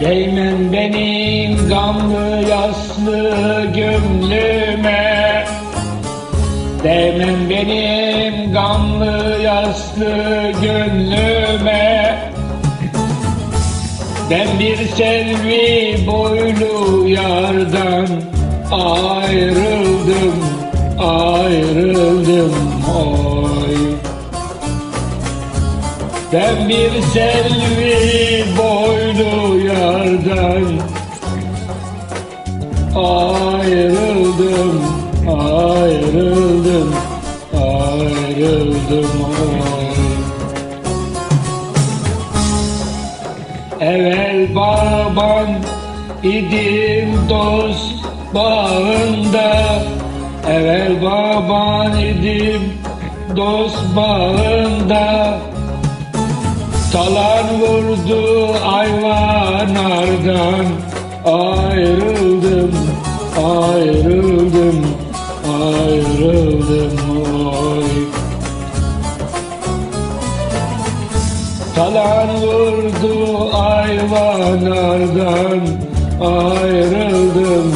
Değmen benim gamlı yaslı gönlüme. Değmen benim gamlı yaslı gönlüme. Ben bir selvi boylu yardan ayrıldım, ayrıldım oy. Ben bir selvi ayrıldım, ayrıldım, Evvel baban idim dost bağında. Evvel baban idim dost bağında. Talan vurdu ayvanlardan Ayrıldım, ayrıldım, ayrıldım oy. Talan vurdu ayvanlardan Ayrıldım,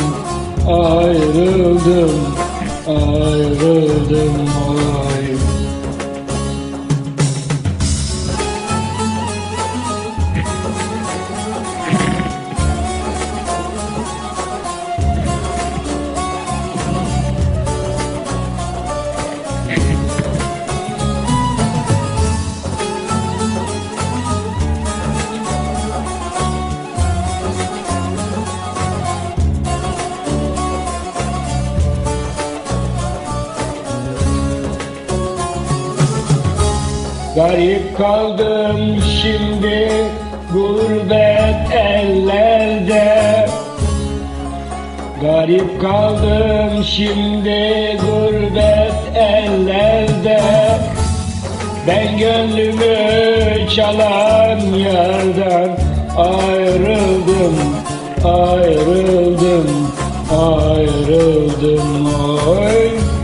ayrıldım, ayrıldım oy Garip kaldım şimdi gurbet ellerde. Garip kaldım şimdi gurbet ellerde. Ben gönlümü çalan yerden ayrıldım, ayrıldım, ayrıldım. Oy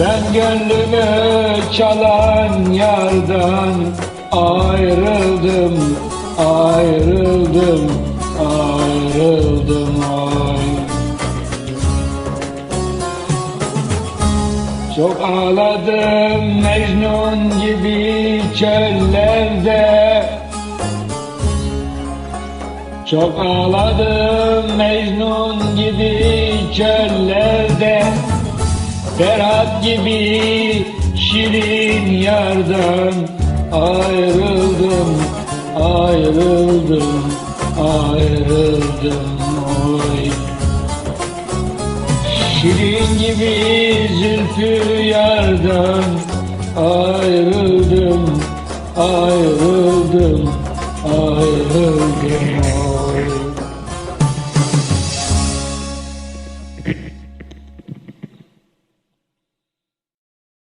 ben gönlümü çalan yardan ayrıldım, ayrıldım, ayrıldım ay. Çok ağladım Mecnun gibi çöllerde Çok ağladım Mecnun gibi çöllerde Ferhat gibi şirin yardan ayrıldım, ayrıldım, ayrıldım oy. Şirin gibi zülfü yardan ayrıldım, ayrıldım, ayrıldım oy.